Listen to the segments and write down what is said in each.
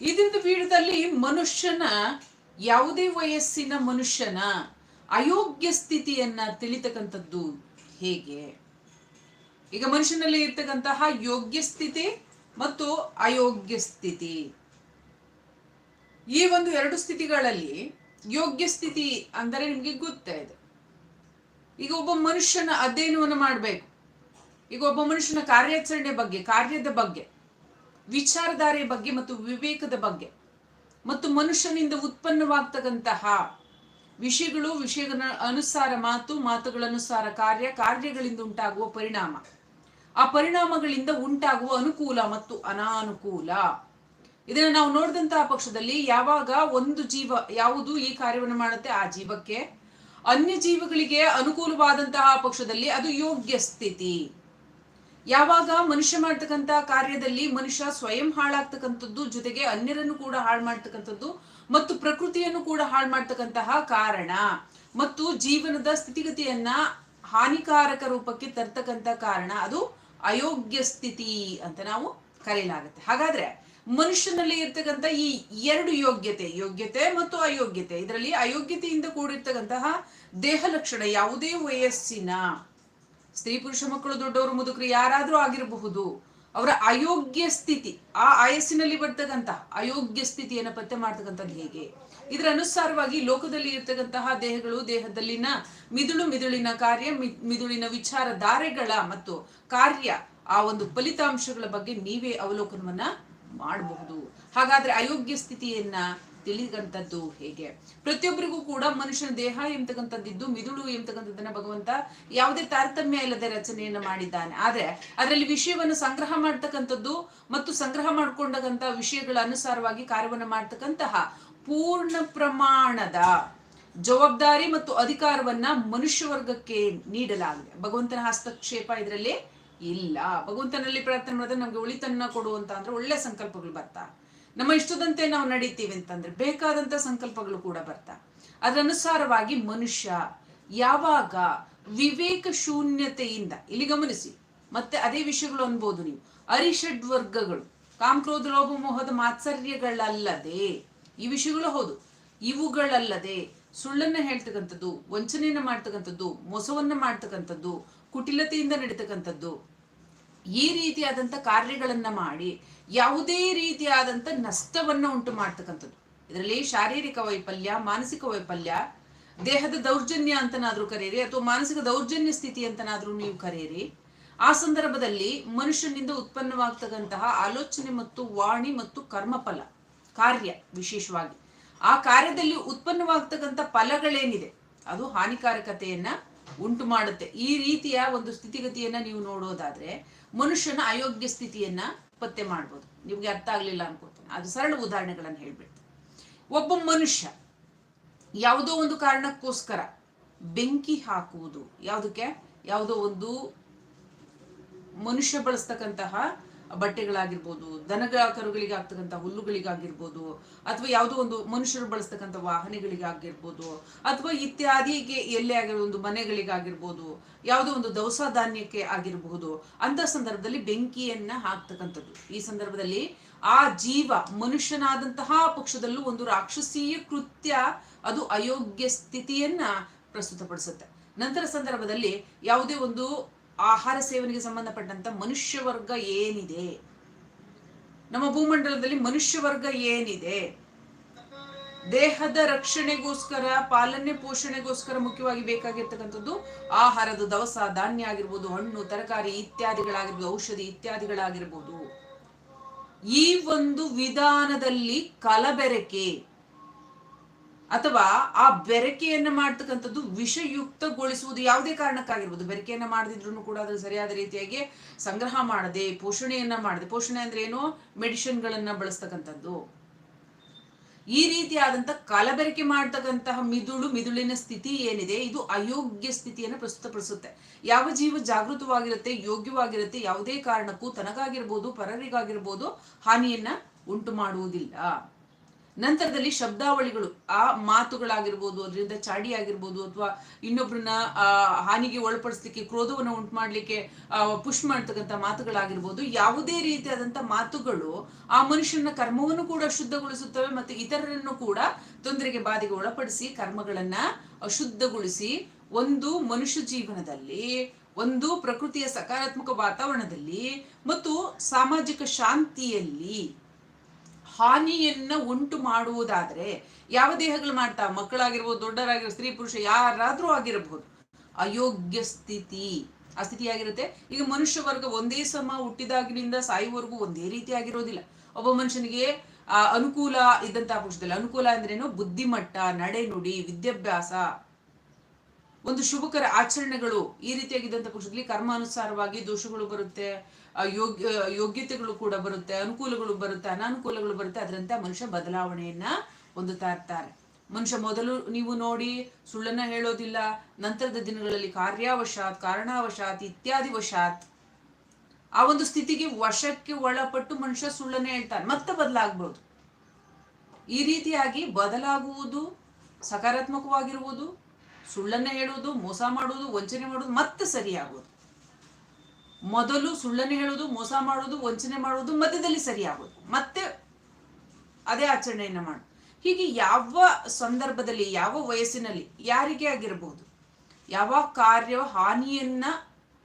ಇದರಿಂದ ವಿಡಿಯೋದಲ್ಲಿ ಮನುಷ್ಯನ ಯಾವುದೇ ವಯಸ್ಸಿನ ಮನುಷ್ಯನ ಅಯೋಗ್ಯ ಸ್ಥಿತಿಯನ್ನ ತಿಳಿತಕ್ಕಂಥದ್ದು ಹೇಗೆ? ಈಗ ಮನುಷ್ಯನಲ್ಲಿ ಇರ್ತಕ್ಕಂತಹ ಯೋಗ್ಯ ಸ್ಥಿತಿ ಮತ್ತು ಅಯೋಗ್ಯ ಸ್ಥಿತಿ. ಈ ಒಂದು ಎರಡು ಸ್ಥಿತಿಗಳಲ್ಲಿ ಯೋಗ್ಯ ಸ್ಥಿತಿ ಅಂದರೆ ನಿಮಗೆ ಗೊತ್ತಾ ಇದೆ ಈಗ ಒಬ್ಬ ಮನುಷ್ಯನ ಅಧ್ಯಯನವನ್ನು ಮಾಡಬೇಕು. ಈಗ ಒಬ್ಬ ಮನುಷ್ಯನ ಕಾರ್ಯಾಚರಣೆ ಬಗ್ಗೆ, ಕಾರ್ಯದ ಬಗ್ಗೆ. ವಿಚಾರಧಾರೆಯ ಬಗ್ಗೆ ಮತ್ತು ವಿವೇಕದ ಬಗ್ಗೆ ಮತ್ತು ಮನುಷ್ಯನಿಂದ ಉತ್ಪನ್ನವಾಗ್ತಕ್ಕಂತಹ ವಿಷಯಗಳು, ವಿಷಯಗಳ ಅನುಸಾರ ಮಾತು, ಮಾತುಗಳನುಸಾರ ಕಾರ್ಯ, ಕಾರ್ಯಗಳಿಂದ ಉಂಟಾಗುವ ಪರಿಣಾಮ. ಆ ಪರಿಣಾಮಗಳಿಂದ ಉಂಟಾಗುವ ಅನುಕೂಲ ಮತ್ತು ಅನಾನುಕೂಲ. ಇದನ್ನು ನಾವು ನೋಡಿದಂತಹ ಪಕ್ಷದಲ್ಲಿ ಯಾವಾಗ ಒಂದು ಜೀವ ಯಾವುದು ಈ ಕಾರ್ಯವನ್ನು ಮಾಡುತ್ತೆ? ಆ ಜೀವಕ್ಕೆ. ಅನ್ಯ ಜೀವಗಳಿಗೆ ಅನುಕೂಲವಾದಂತಹ ಪಕ್ಷದಲ್ಲಿ ಅದು ಯೋಗ್ಯ ಸ್ಥಿತಿ. ಯಾವಾಗ ಮನುಷ್ಯ ಮಾಡ್ತಕ್ಕಂಥ ಕಾರ್ಯದಲ್ಲಿ ಮನುಷ್ಯ ಸ್ವಯಂ ಹಾಳಾಗ್ತಕ್ಕಂಥದ್ದು ಜೊತೆಗೆ ಅನ್ಯರನ್ನು ಕೂಡ ಹಾಳು ಮಾಡ್ತಕ್ಕಂಥದ್ದು ಮತ್ತು ಪ್ರಕೃತಿಯನ್ನು ಕೂಡ ಹಾಳು ಮಾಡ್ತಕ್ಕಂತಹ ಕಾರಣ. ಮತ್ತು ಜೀವನದ ಸ್ಥಿತಿಗತಿಯನ್ನ ಹಾನಿಕಾರಕ ರೂಪಕ್ಕೆ ತರ್ತಕ್ಕಂಥ ಕಾರಣ ಅದು ಅಯೋಗ್ಯ ಸ್ಥಿತಿ ಅಂತ ನಾವು ಕರೆಯಲಾಗುತ್ತೆ ಹಾಗಾದ್ರೆ ಮನುಷ್ಯನಲ್ಲಿ ಇರ್ತಕ್ಕಂಥ ಈ ಎರಡು ಯೋಗ್ಯತೆ ಯೋಗ್ಯತೆ ಮತ್ತು ಅಯೋಗ್ಯತೆ, ಇದರಲ್ಲಿ ಅಯೋಗ್ಯತೆಯಿಂದ ಕೂಡಿರ್ತಕ್ಕಂತಹ ದೇಹ ಲಕ್ಷಣ ಯಾವುದೇ ವಯಸ್ಸಿನ ಸ್ತ್ರೀ ಪುರುಷ ಮಕ್ಕಳು ದೊಡ್ಡವರು ಮುದುಕರು ಯಾರಾದರೂ ಆಗಿರಬಹುದು. ಅವರ ಅಯೋಗ್ಯ ಸ್ಥಿತಿ, ಆ ಆಯಸ್ಸಿನಲ್ಲಿ ಬರ್ತಕ್ಕಂಥ ಅಯೋಗ್ಯ ಸ್ಥಿತಿಯನ್ನು ಪತ್ತೆ ಮಾಡ್ತಕ್ಕಂಥದ್ದು ಹೇಗೆ? ಇದರ ಅನುಸಾರವಾಗಿ ಲೋಕದಲ್ಲಿ ಇರ್ತಕ್ಕಂತಹ ದೇಹಗಳು, ದೇಹದಲ್ಲಿನ ಮಿದುಳು ಮಿದುಳಿನ ಕಾರ್ಯ ಮಿದುಳಿನ ವಿಚಾರಧಾರೆಗಳ ಮತ್ತು ಕಾರ್ಯ, ಆ ಒಂದು ಫಲಿತಾಂಶಗಳ ಬಗ್ಗೆ ನೀವೇ ಅವಲೋಕನವನ್ನ ಮಾಡಬಹುದು. ಹಾಗಾದ್ರೆ ಅಯೋಗ್ಯ ಸ್ಥಿತಿಯನ್ನ ತಿಳಿದಂಥದ್ದು ಹೇಗೆ? ಪ್ರತಿಯೊಬ್ಬರಿಗೂ ಕೂಡ ಮನುಷ್ಯನ ದೇಹ ಎಂತಕ್ಕಂಥದ್ದಿದ್ದು, ಮಿದುಳು ಎಂತಕ್ಕಂಥದ್ದನ್ನ ಭಗವಂತ ಯಾವುದೇ ತಾರತಮ್ಯ ಇಲ್ಲದೆ ರಚನೆಯನ್ನ ಮಾಡಿದ್ದಾನೆ. ಆದ್ರೆ ಅದರಲ್ಲಿ ವಿಷಯವನ್ನು ಸಂಗ್ರಹ ಮಾಡ್ತಕ್ಕಂಥದ್ದು ಮತ್ತು ಸಂಗ್ರಹ ಮಾಡ್ಕೊಂಡಂತ ವಿಷಯಗಳ ಅನುಸಾರವಾಗಿ ಕಾರ್ಯವನ್ನು ಮಾಡ್ತಕ್ಕಂತಹ ಪೂರ್ಣ ಪ್ರಮಾಣದ ಜವಾಬ್ದಾರಿ ಮತ್ತು ಅಧಿಕಾರವನ್ನ ಮನುಷ್ಯ ವರ್ಗಕ್ಕೆ ನೀಡಲಾಗಿದೆ. ಭಗವಂತನ ಹಸ್ತಕ್ಷೇಪ ಇದರಲ್ಲಿ ಇಲ್ಲ. ಭಗವಂತನಲ್ಲಿ ಪ್ರಾರ್ಥನೆ ಮಾಡಿದ್ರೆ ನಮ್ಗೆ ಉಳಿತನ್ನ ಕೊಡುವಂತ ಅಂದ್ರೆ ಒಳ್ಳೆ ಸಂಕಲ್ಪಗಳು ಬರ್ತಾ ನಮ್ಮ ಇಷ್ಟದಂತೆ ನಾವು ನಡೀತೀವಿ ಅಂತಂದ್ರೆ ಬೇಕಾದಂತ ಸಂಕಲ್ಪಗಳು ಕೂಡ ಬರ್ತಾ. ಅದನುಸಾರವಾಗಿ ಮನುಷ್ಯ ಯಾವಾಗ ವಿವೇಕ ಶೂನ್ಯತೆಯಿಂದ, ಇಲ್ಲಿ ಗಮನಿಸಿ, ಮತ್ತೆ ಅದೇ ವಿಷಯಗಳು ಅನ್ಬೋದು ನೀವು, ಅರಿಷಡ್ ವರ್ಗಗಳು, ಕಾಮಕ್ರೋಧ, ಲೋಭ, ಮೋಹದ ಮಾತ್ಸರ್ಯಗಳಲ್ಲದೆ, ಈ ವಿಷಯಗಳು ಹೌದು, ಇವುಗಳಲ್ಲದೆ ಸುಳ್ಳನ್ನ ಹೇಳ್ತಕ್ಕಂಥದ್ದು, ವಂಚನೆಯನ್ನ ಮಾಡ್ತಕ್ಕಂಥದ್ದು, ಮೋಸವನ್ನ ಮಾಡ್ತಕ್ಕಂಥದ್ದು, ಕುಟಿಲತೆಯಿಂದ ನಡೀತಕ್ಕಂಥದ್ದು, ಈ ರೀತಿಯಾದಂಥ ಕಾರ್ಯಗಳನ್ನ ಮಾಡಿ ಯಾವುದೇ ರೀತಿಯಾದಂಥ ನಷ್ಟವನ್ನ ಉಂಟು ಮಾಡ್ತಕ್ಕಂಥದ್ದು. ಇದರಲ್ಲಿ ಶಾರೀರಿಕ ವೈಫಲ್ಯ, ಮಾನಸಿಕ ವೈಫಲ್ಯ, ದೇಹದ ದೌರ್ಜನ್ಯ ಅಂತನಾದ್ರೂ ಕರೆಯಿರಿ ಅಥವಾ ಮಾನಸಿಕ ದೌರ್ಜನ್ಯ ಸ್ಥಿತಿ ಅಂತನಾದ್ರೂ ನೀವು ಕರೆಯಿರಿ ಆ ಸಂದರ್ಭದಲ್ಲಿ ಮನುಷ್ಯನಿಂದ ಉತ್ಪನ್ನವಾಗ್ತಕ್ಕಂತಹ ಆಲೋಚನೆ ಮತ್ತು ವಾಣಿ ಮತ್ತು ಕರ್ಮಫಲ, ಕಾರ್ಯ ವಿಶೇಷವಾಗಿ. ಆ ಕಾರ್ಯದಲ್ಲಿ ಉತ್ಪನ್ನವಾಗ್ತಕ್ಕಂಥ ಫಲಗಳೇನಿದೆ? ಅದು ಹಾನಿಕಾರಕತೆಯನ್ನ ಉಂಟು ಮಾಡುತ್ತೆ. ಈ ರೀತಿಯ ಒಂದು ಸ್ಥಿತಿಗತಿಯನ್ನ ನೀವು ನೋಡೋದಾದ್ರೆ ಮನುಷ್ಯನ ಅಯೋಗ್ಯ ಸ್ಥಿತಿಯನ್ನ ಪತ್ತೆ ಮಾಡ್ಬೋದು. ನಿಮ್ಗೆ ಅರ್ಥ ಆಗ್ಲಿಲ್ಲ ಅನ್ಕೋತೀನಿ. ಅದು ಸರಳ ಉದಾಹರಣೆಗಳನ್ನು ಹೇಳ್ಬಿಡ್ತೀನಿ. ಒಬ್ಬ ಮನುಷ್ಯ ಯಾವುದೋ ಒಂದು ಕಾರಣಕ್ಕೋಸ್ಕರ ಬೆಂಕಿ ಹಾಕುವುದು ಯಾವುದಕ್ಕೆ? ಯಾವುದೋ ಒಂದು ಮನುಷ್ಯ ಬಳಸ್ತಕ್ಕಂತಹ ಬಟ್ಟೆಗಳಾಗಿರ್ಬೋದು ದನಗಳ ಕರುಗಳಿಗೆ ಆಗ್ತಕ್ಕಂಥ ಹುಲ್ಲುಗಳಿಗಾಗಿರ್ಬೋದು, ಅಥವಾ ಯಾವುದೋ ಒಂದು ಮನುಷ್ಯರು ಬಳಸ್ತಕ್ಕಂಥ ವಾಹನಗಳಿಗಾಗಿರ್ಬೋದು, ಅಥವಾ ಇತ್ಯಾದಿಗೆ ಎಲ್ಲೇ ಆಗಿರೋ ಒಂದು ಮನೆಗಳಿಗಾಗಿರ್ಬೋದು, ಯಾವುದೋ ಒಂದು ದವಸ ಧಾನ್ಯಕ್ಕೆ ಆಗಿರಬಹುದು ಅಂತ ಸಂದರ್ಭದಲ್ಲಿ ಬೆಂಕಿಯನ್ನ ಹಾಕ್ತಕ್ಕಂಥದ್ದು. ಈ ಸಂದರ್ಭದಲ್ಲಿ ಆ ಜೀವ ಮನುಷ್ಯನಾದಂತಹ ಪಕ್ಷದಲ್ಲೂ ಒಂದು ರಾಕ್ಷಸೀಯ ಕೃತ್ಯ ಅದು ಅಯೋಗ್ಯ ಸ್ಥಿತಿಯನ್ನ ಪ್ರಸ್ತುತಪಡಿಸುತ್ತೆ. ನಂತರ ಸಂದರ್ಭದಲ್ಲಿ ಯಾವುದೇ ಒಂದು ಆಹಾರ ಸೇವನೆಗೆ ಸಂಬಂಧಪಟ್ಟಂತ ಮನುಷ್ಯ ವರ್ಗ ಏನಿದೆ? ನಮ್ಮ ಭೂಮಂಡಲದಲ್ಲಿ ಮನುಷ್ಯ ವರ್ಗ ಏನಿದೆ? ದೇಹದ ರಕ್ಷಣೆಗೋಸ್ಕರ, ಪಾಲನೆ ಪೋಷಣೆಗೋಸ್ಕರ ಮುಖ್ಯವಾಗಿ ಬೇಕಾಗಿರ್ತಕ್ಕಂಥದ್ದು ಆಹಾರದ ದವಸ, ಧಾನ್ಯ ಆಗಿರ್ಬೋದು, ಹಣ್ಣು, ತರಕಾರಿ ಇತ್ಯಾದಿಗಳಾಗಿರ್ಬೋದು, ಔಷಧಿ ಇತ್ಯಾದಿಗಳಾಗಿರ್ಬೋದು. ಈ ಒಂದು ವಿಧಾನದಲ್ಲಿ ಕಲಬೆರಕೆ ಅಥವಾ ಆ ಬೆರಕೆಯನ್ನು ಮಾಡ್ತಕ್ಕಂಥದ್ದು ವಿಷಯುಕ್ತಗೊಳಿಸುವುದು ಯಾವುದೇ ಕಾರಣಕ್ಕಾಗಿರ್ಬೋದು. ಬೆರಕೆಯನ್ನು ಮಾಡದಿದ್ರು ಕೂಡ ಅದನ್ನು ಸರಿಯಾದ ರೀತಿಯಾಗಿ ಸಂಗ್ರಹ ಮಾಡದೆ, ಪೋಷಣೆಯನ್ನ ಮಾಡದೆ, ಪೋಷಣೆ ಅಂದ್ರೆ ಏನು? ಮೆಡಿಸಿನ್ಗಳನ್ನ ಬಳಸ್ತಕ್ಕಂಥದ್ದು. ಈ ರೀತಿಯಾದಂಥ ಕಲಬೆರಕೆ ಮಾಡ್ತಕ್ಕಂತಹ ಮಿದುಳು, ಮಿದುಳಿನ ಸ್ಥಿತಿ ಏನಿದೆ? ಇದು ಅಯೋಗ್ಯ ಸ್ಥಿತಿಯನ್ನು ಪ್ರಸ್ತುತಪಡಿಸುತ್ತೆ. ಯಾವ ಜೀವ ಜಾಗೃತವಾಗಿರುತ್ತೆ, ಯೋಗ್ಯವಾಗಿರುತ್ತೆ, ಯಾವುದೇ ಕಾರಣಕ್ಕೂ ತನಗಾಗಿರ್ಬೋದು, ಪರರಿಗಾಗಿರ್ಬೋದು, ಹಾನಿಯನ್ನ ಉಂಟು ಮಾಡುವುದಿಲ್ಲ ನಂತರದಲ್ಲಿ ಶಬ್ದಾವಳಿಗಳು ಆ ಮಾತುಗಳಾಗಿರ್ಬೋದು ಅದರಿಂದ ಚಾಡಿ ಆಗಿರ್ಬೋದು ಅಥವಾ ಇನ್ನೊಬ್ರನ್ನ ಆ, ಹಾನಿಗೆ ಒಳಪಡಿಸ್ಲಿಕ್ಕೆ ಕ್ರೋಧವನ್ನು ಉಂಟು ಮಾಡ್ಲಿಕ್ಕೆ ಪುಷ್ ಮಾಡ್ತಕ್ಕಂಥ ಮಾತುಗಳಾಗಿರ್ಬೋದು ಯಾವುದೇ ರೀತಿಯಾದಂಥ ಮಾತುಗಳು ಆ ಮನುಷ್ಯನ ಕರ್ಮವನ್ನು ಕೂಡ ಶುದ್ಧಗೊಳಿಸುತ್ತವೆ ಮತ್ತು ಇತರರನ್ನು ಕೂಡ ತೊಂದರೆಗೆ ಬಾಧೆಗೆ ಒಳಪಡಿಸಿ ಕರ್ಮಗಳನ್ನ ಅಶುದ್ಧಗೊಳಿಸಿ ಒಂದು ಮನುಷ್ಯ ಜೀವನದಲ್ಲಿ ಒಂದು ಪ್ರಕೃತಿಯ ಸಕಾರಾತ್ಮಕ ವಾತಾವರಣದಲ್ಲಿ ಮತ್ತು ಸಾಮಾಜಿಕ ಶಾಂತಿಯಲ್ಲಿ ಹಾನಿಯನ್ನ ಉಂಟು ಮಾಡುವುದಾದ್ರೆ ಯಾವ ದೇಹಗಳು ಮಾಡ್ತಾ? ಮಕ್ಕಳಾಗಿರ್ಬೋದು ದೊಡ್ಡರಾಗಿರ್ಬೋದು ಸ್ತ್ರೀ ಪುರುಷ ಯಾರಾದ್ರೂ ಆಗಿರಬಹುದು ಅಯೋಗ್ಯ ಸ್ಥಿತಿ. ಆ ಸ್ಥಿತಿ ಆಗಿರುತ್ತೆ ಈಗ ಮನುಷ್ಯ ವರ್ಗ ಒಂದೇ ಸಮ ಹುಟ್ಟಿದಾಗಿನಿಂದ ಸಾಯುವವರೆಗೂ ಒಂದೇ ರೀತಿ ಆಗಿರೋದಿಲ್ಲ. ಒಬ್ಬ ಮನುಷ್ಯನಿಗೆ, ಆ, ಅನುಕೂಲ ಇದ್ದಂತಹ ಪುರುಷದಲ್ಲಿ ಅನುಕೂಲ ಅಂದ್ರೇನು? ಬುದ್ಧಿಮಟ್ಟ ನಡೆ ನುಡಿ ವಿದ್ಯಾಭ್ಯಾಸ. ಒಂದು ಶುಭಕರ ಆಚರಣೆಗಳು ಈ ರೀತಿಯಾಗಿದ್ದಂಥ ಪುರುಷದಲ್ಲಿ ಕರ್ಮಾನುಸಾರವಾಗಿ ದೋಷಗಳು ಬರುತ್ತೆ. ಯೋಗ್ಯ, ಯೋಗ್ಯತೆಗಳು ಕೂಡ ಬರುತ್ತೆ, ಅನುಕೂಲಗಳು ಬರುತ್ತೆ, ಅನಾನುಕೂಲಗಳು ಬರುತ್ತೆ, ಅದರಂತೆ ಮನುಷ್ಯ ಬದಲಾವಣೆಯನ್ನ ಹೊಂದುತ್ತಾ ಇರ್ತಾರೆ. ಮನುಷ್ಯ ಮೊದಲು ನೀವು ನೋಡಿ ಸುಳ್ಳನ್ನ ಹೇಳೋದಿಲ್ಲ, ನಂತರದ ದಿನಗಳಲ್ಲಿ ಕಾರ್ಯಾವಶಾತ್, ಕಾರಣಾವಶಾತ್, ಇತ್ಯಾದಿ ವಶಾತ್, ಆ ಒಂದು ಸ್ಥಿತಿಗೆ ವಶಕ್ಕೆ ಒಳಪಟ್ಟು ಮನುಷ್ಯ ಸುಳ್ಳನ್ನೇ ಹೇಳ್ತಾನೆ, ಮತ್ತೆ ಬದಲಾಗ್ಬೋದು. ಈ ರೀತಿಯಾಗಿ ಬದಲಾಗುವುದು, ಸಕಾರಾತ್ಮಕವಾಗಿರುವುದು, ಸುಳ್ಳನ್ನ ಹೇಳುವುದು, ಮೋಸ ಮಾಡುವುದು, ವಂಚನೆ ಮಾಡುವುದು, ಮತ್ತೆ ಸರಿಯಾಗುವುದು. ಮೊದಲು ಸುಳ್ಳನ್ನು ಹೇಳೋದು, ಮೋಸ ಮಾಡೋದು, ವಂಚನೆ ಮಾಡೋದು ಮಧ್ಯದಲ್ಲಿ ಸರಿಯಾಗೋದು. ಮತ್ತೆ ಅದೇ ಆಚರಣೆಯನ್ನು ಮಾಡು. ಹೀಗೆ ಯಾವ ಸಂದರ್ಭದಲ್ಲಿ, ಯಾವ ವಯಸ್ಸಿನಲ್ಲಿ, ಯಾರಿಗೆ ಆಗಿರಬಹುದು ಯಾವ ಕಾರ್ಯ ಹಾನಿಯನ್ನ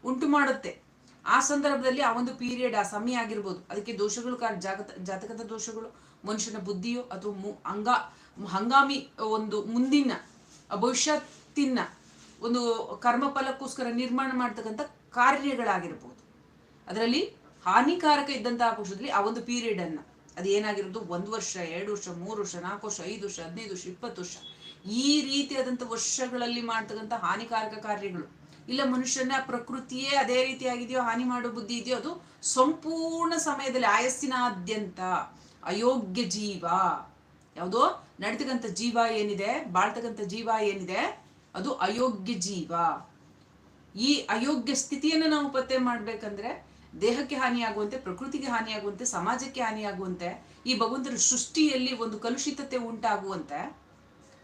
ಉಂಟು ಮಾಡುತ್ತೆ, ಆ ಸಂದರ್ಭದಲ್ಲಿ ಆ ಒಂದು ಪೀರಿಯಡ್ ಆ ಸಮಯ ಆಗಿರ್ಬೋದು, ಅದಕ್ಕೆ ದೋಷಗಳು ಕಾರಣ, ಜಾಗತ, ಜಾತಕದ ದೋಷಗಳು, ಮನುಷ್ಯನ ಬುದ್ಧಿಯೋ ಅಥವಾ ಮು, ಅಂಗ, ಹಂಗಾಮಿ ಒಂದು ಮುಂದಿನ ಭವಿಷ್ಯತ್ತಿನ ಒಂದು ಕರ್ಮಫಲಕ್ಕೋಸ್ಕರ ನಿರ್ಮಾಣ ಮಾಡ್ತಕ್ಕಂಥ ಕಾರ್ಯಗಳಾಗಿರ್ಬೋದು. ಅದರಲ್ಲಿ ಹಾನಿಕಾರಕ ಇದ್ದಂತಹ ಪಕ್ಷದಲ್ಲಿ ಆ ಒಂದು ಪೀರಿಯಡ್ ಅನ್ನ, ಅದು ಏನಾಗಿರೋದು? ಒಂದು ವರ್ಷ, ಎರಡು ವರ್ಷ, ಮೂರು ವರ್ಷ, ನಾಲ್ಕು ವರ್ಷ, ಐದು ವರ್ಷ, ಹದಿನೈದು ವರ್ಷ, ಇಪ್ಪತ್ತು ವರ್ಷ. ಈ ರೀತಿಯಾದಂಥ ವರ್ಷಗಳಲ್ಲಿ ಮಾಡ್ತಕ್ಕಂಥ ಹಾನಿಕಾರಕ ಕಾರ್ಯಗಳು. ಇಲ್ಲ ಮನುಷ್ಯನ ಪ್ರಕೃತಿಯೇ ಅದೇ ರೀತಿಯಾಗಿದೆಯೋ ಹಾನಿ ಮಾಡೋ ಬುದ್ಧಿ ಇದೆಯೋ, ಅದು ಸಂಪೂರ್ಣ ಸಮಯದಲ್ಲಿ ಆಯಸ್ಸಿನಾದ್ಯಂತ ಅಯೋಗ್ಯ ಜೀವ. ಯಾವುದೋ? ನಡ್ತಕ್ಕಂಥ ಜೀವ ಏನಿದೆ? ಬಾಳ್ತಕ್ಕಂಥ ಜೀವ ಏನಿದೆ? ಅದು ಅಯೋಗ್ಯ ಜೀವ. ಈ ಅಯೋಗ್ಯ ಸ್ಥಿತಿಯನ್ನು ನಾವು ಪತ್ತೆ ಮಾಡ್ಬೇಕಂದ್ರೆ ದೇಹಕ್ಕೆ ಹಾನಿಯಾಗುವಂತೆ, ಪ್ರಕೃತಿಗೆ ಹಾನಿಯಾಗುವಂತೆ, ಸಮಾಜಕ್ಕೆ ಹಾನಿಯಾಗುವಂತೆ ಈ ಭಗವಂತನ ಸೃಷ್ಟಿಯಲ್ಲಿ ಒಂದು ಕಲುಷಿತತೆ ಉಂಟಾಗುವಂತೆ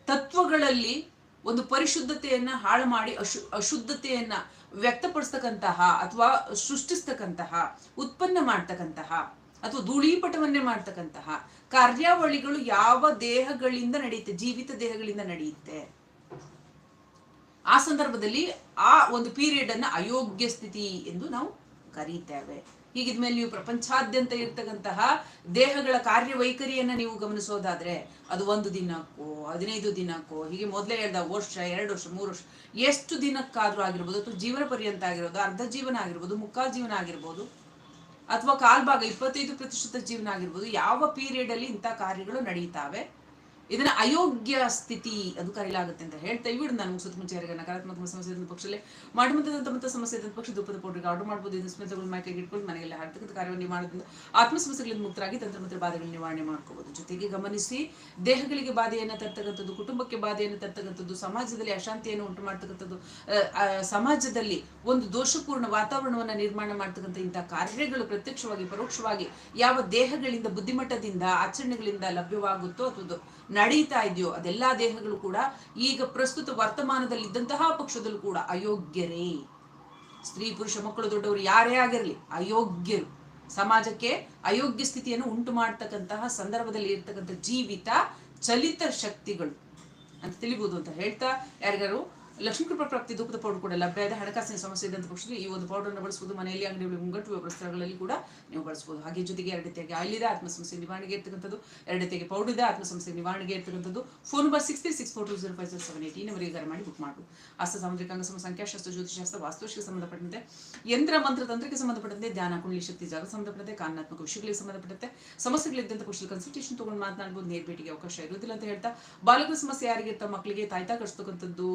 ತತ್ವಗಳಲ್ಲಿ ಒಂದು ಪರಿಶುದ್ಧತೆಯನ್ನ ಹಾಳು ಮಾಡಿ ಅಶು, ಅಶುದ್ಧತೆಯನ್ನ ವ್ಯಕ್ತಪಡಿಸ್ತಕ್ಕಂತಹ ಅಥವಾ ಸೃಷ್ಟಿಸ್ತಕ್ಕಂತಹ, ಉತ್ಪನ್ನ ಮಾಡ್ತಕ್ಕಂತಹ ಅಥವಾ ಧೂಳೀಪಟವನ್ನೇ ಮಾಡ್ತಕ್ಕಂತಹ ಕಾರ್ಯಾವಳಿಗಳು ಯಾವ ದೇಹಗಳಿಂದ ನಡೆಯುತ್ತೆ, ಜೀವಿತ ದೇಹಗಳಿಂದ ನಡೆಯುತ್ತೆ. ಆ ಸಂದರ್ಭದಲ್ಲಿ ಆ ಒಂದು ಪೀರಿಯಡ್ ಅನ್ನ ಅಯೋಗ್ಯ ಸ್ಥಿತಿ ಎಂದು ನಾವು ಕರೀತೇವೆ. ಹೀಗಿದ್ಮೇಲೆ ನೀವು ಪ್ರಪಂಚಾದ್ಯಂತ ಇರ್ತಕ್ಕಂತಹ ದೇಹಗಳ ಕಾರ್ಯವೈಖರಿಯನ್ನ ನೀವು ಗಮನಿಸೋದಾದ್ರೆ ಅದು ಒಂದು ದಿನಕ್ಕೋ, ಹದಿನೈದು ದಿನಕ್ಕೋ, ಹೀಗೆ ಮೊದಲೇ ಹೇಳ್ದ ವರ್ಷ, ಎರಡು ವರ್ಷ, ಮೂರು ವರ್ಷ, ಎಷ್ಟು ದಿನಕ್ಕಾದ್ರೂ ಆಗಿರ್ಬೋದು ಅಥವಾ ಜೀವನ ಪರ್ಯಂತ ಆಗಿರ್ಬೋದು, ಅರ್ಧ ಜೀವನ ಆಗಿರ್ಬೋದು, ಮುಕ್ಕಾಲು ಜೀವನ ಆಗಿರ್ಬೋದು, ಅಥವಾ ಕಾಲ್ಭಾಗ ಇಪ್ಪತ್ತೈದು ಪ್ರತಿಶತ ಜೀವನ ಆಗಿರ್ಬೋದು, ಯಾವ ಪೀರಿಯಡ್ ಅಲ್ಲಿ ಇಂಥ ಕಾರ್ಯಗಳು ನಡೀತಾವೆ? ಇದನ್ನ ಅಯೋಗ್ಯ ಸ್ಥಿತಿ ಅದು ಕರೆಯಲಾಗುತ್ತೆ ಅಂತ ಹೇಳ್ತಾ ನಾನು ಸುತ್ತ ಮುಂಚೆ ಯಾರಿಗೆ ನಕಾರಾತ್ಮಕ ಸಮಸ್ಯೆ ಇದ್ದ ಪಕ್ಷದಲ್ಲಿ ಮತ್ತೆ ಸಮಸ್ಯೆ ಇದ್ದ ಪಕ್ಷ ದುಪ್ಪದ ಪೌಡ್ರಿಗೆ ಆರ್ಡರ್ ಮಾಡ್ಬೋದು. ಇದನ್ನ ಸ್ಮಿತಗಳು ಮೈಕೈಗೆ ಇಟ್ಕೊಂಡು ಮನೆಯಲ್ಲಿ ಹಾಡ್ತಕ್ಕಂಥ ಕಾರ್ಯವನ್ನು ಮಾಡೋದ್ರಿಂದ ಆತ್ಮ ಸಮಸ್ಯೆಗಳಿಂದ ಮುಕ್ತರಾಗಿ ತಂತ್ರ ಮತ್ತು ನಿವಾರಣೆ ಮಾಡ್ಕೋಬಹುದು ಜೊತೆಗೆ ಗಮನಿಸಿ, ದೇಹಗಳಿಗೆ ಬಾಧೆಯನ್ನು ತರ್ತಕ್ಕಂಥದ್ದು, ಕುಟುಂಬಕ್ಕೆ ಬಾಧೆಯನ್ನು ತರ್ತಕ್ಕಂಥದ್ದು, ಸಮಾಜದಲ್ಲಿ ಅಶಾಂತಿಯನ್ನು ಉಂಟು ಮಾಡ್ತಕ್ಕಂಥದ್ದು ಸಮಾಜದಲ್ಲಿ ಒಂದು ದೋಷಪೂರ್ಣ ವಾತಾವರಣವನ್ನು ನಿರ್ಮಾಣ ಮಾಡ್ತಕ್ಕಂಥ ಇಂಥ ಕಾರ್ಯಗಳು ಪ್ರತ್ಯಕ್ಷವಾಗಿ, ಪರೋಕ್ಷವಾಗಿ ಯಾವ ದೇಹಗಳಿಂದ, ಬುದ್ಧಿಮಟ್ಟದಿಂದ, ಆಚರಣೆಗಳಿಂದ ಲಭ್ಯವಾಗುತ್ತೋ ಅಥವಾ ನಡೀತಾ ಇದೆಯೋ ಅದೆಲ್ಲ ದೇಹಗಳು ಕೂಡ ಈಗ ಪ್ರಸ್ತುತ ವರ್ತಮಾನದಲ್ಲಿ ಇದ್ದಂತಹ ಪಕ್ಷದಲ್ಲೂ ಕೂಡ ಅಯೋಗ್ಯರೇ. ಸ್ತ್ರೀ, ಪುರುಷ, ಮಕ್ಕಳು, ದೊಡ್ಡವರು ಯಾರೇ ಆಗಿರಲಿ ಅಯೋಗ್ಯರು. ಸಮಾಜಕ್ಕೆ ಅಯೋಗ್ಯ ಸ್ಥಿತಿಯನ್ನು ಉಂಟು ಮಾಡ್ತಕ್ಕಂತಹ ಸಂದರ್ಭದಲ್ಲಿ ಇರ್ತಕ್ಕಂಥ ಜೀವಿತ, ಚಲಿತ ಶಕ್ತಿಗಳು. ಅಂತ ತಿಳಿಬಹುದು ಅಂತ ಹೇಳ್ತಾ, ಯಾರಿಗಾರು ಲಕ್ಷ್ಮೀ ಕೃಪಾ ಪ್ರಾಪ್ತಿ ಧೂಪದ ಪೌಡರ್ ಕೂಡ ಲಭ್ಯ ಇದೆ. ಹಣಕಾಸಿನ ಸಮಸ್ಯೆ ಇದ್ದಂಥ ಪಕ್ಷದಲ್ಲಿ ಈ ಒಂದು ಪೌಡರ್ನ ಬಳಸಬಹುದು ಮನೆಯಲ್ಲಿ ಅಂಗಡಿಗಳಲ್ಲಿ ಮುಂಗಟ್ಟು ವ್ಯವಸ್ಥೆಗಳಲ್ಲಿ ಕೂಡ ನೀವು ಬಳಸಬಹುದು. ಹಾಗೆ ಜೊತೆಗೆ ಎರಡು ರೀತಿಯಾಗಿ ಆಯಿಲ್ ಇದೆ ಆತ್ಮ ಸಮಸ್ಯೆ ನಿವಾರಣೆಗೆ ಇರ್ತಕ್ಕಂಥದ್ದು, ಎರಡು ರೀತಿಯಾಗಿ ಪೌಡರ್ ಇದೆ ಆತ್ಮ ಸಮಸ್ಯೆ ನಿವಾರಣೆಗೆ ಇರ್ತಕ್ಕಂಥದ್ದು. Phone number six three six four two zero five zero seven eight ಈ ನಂಬರಿಗೆ ಕರೆ ಮಾಡಿ ಬುಕ್ ಮಾಡಬಹುದು ಅಸ್ತ ಸಾಮುದ್ರಿಕ ಅಂಗಸಮ ಸಂಖ್ಯಾಶಾಸ್ತ್ರ ಜ್ಯೋತಿಷಾಸ್ತ್ರ ವಾಸ್ತುಶಿಗೆ ಸಂಬಂಧಪಟ್ಟಂತೆ, ಯಂತ್ರ, ಮಂತ್ರ, ತಂತ್ರಕ್ಕೆ ಸಂಬಂಧಪಟ್ಟಂತೆ, ಧ್ಯಾನ, ಕುಂಡಲಿ, ಶಕ್ತಿ, ಜಾಗ ಸಂಬಂಧಪಟ್ಟಂತೆ, ಕಾನೂನಾತ್ಮಕ ವಿಷಯಗಳಿಗೆ ಸಂಬಂಧಪಟ್ಟಂತೆ ಸಮಸ್ಯೆಗಳಿದ್ದಂಥ ಪಕ್ಷದಲ್ಲಿ ಕನ್ಸಲ್ಟೇಷನ್ ತಗೊಂಡು ಮಾತನಾಡಬಹುದು ನೇರ ಭೇಟಿಗೆ ಅವಕಾಶ ಇರುವುದಿಲ್ಲ ಅಂತ ಹೇಳ್ತಾ ಬಾಲಕರ ಸಮಸ್ಯೆ ಯಾರಿಗೆ ಮಕ್ಕಳಿಗೆ ತಾಯ್ತಾ ಕಳಿಸ್ತಕ್ಕಂಥದ್ದು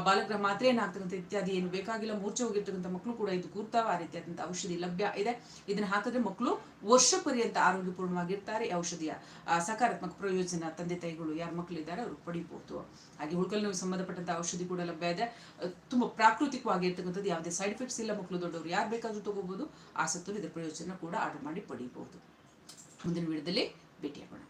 ಬಾಲಕರ ಮಾತ್ರೆ ಏನಾಗ್ತಕ್ಕಂಥ ಇತ್ಯಾದಿ ಏನು ಬೇಕಾಗಿಲ್ಲ ಮೂರ್ಛೆ ಹೋಗಿರ್ತಕ್ಕಂಥ ಮಕ್ಕಳು ಕೂಡ ಇದು ಕೂರ್ತಾವ ಆ ರೀತಿಯಾದಂಥ ಔಷಧಿ ಲಭ್ಯ ಇದೆ. ಇದನ್ನ ಹಾಕಿದ್ರೆ ಮಕ್ಕಳು ವರ್ಷ ಪರ್ಯಂತ ಆರೋಗ್ಯಪೂರ್ಣವಾಗಿರ್ತಾರೆ. ಔಷಧಿಯ ಆ, ಸಕಾರಾತ್ಮಕ ಪ್ರಯೋಜನ ತಂದೆ ತಾಯಿಗಳು ಮಕ್ಕಳು ಮಕ್ಕಳಿದ್ದಾರೆ ಅವರು ಪಡಿಬಹುದು ಹಾಗೆ ಉಳ್ಕಲ್ ನೋವು ಸಂಬಂಧಪಟ್ಟಂತ ಔಷಧಿ ಕೂಡ ಲಭ್ಯ ಇದೆ. ತುಂಬಾ ಪ್ರಾಕೃತಿಕವಾಗಿ ಪ್ರಾಕೃತಿಕವಾಗಿರ್ತಕ್ಕಂಥದ್ದು ಯಾವುದೇ ಸೈಡ್ ಎಫೆಕ್ಟ್ಸ್ ಇಲ್ಲ ಮಕ್ಕಳು ದೊಡ್ಡವರು ಯಾರು ಬೇಕಾದ್ರೂ ತಗೋಬಹುದು ಆಸಕ್ತರು ಇದರ ಪ್ರಯೋಜನ ಕೂಡ ಆರ್ಡರ್ ಮಾಡಿ ಪಡಿಬಹುದು ಮುಂದಿನ ವಿಡಿಯೋದಲ್ಲಿ ಭೇಟಿಯಾಗೋಣ.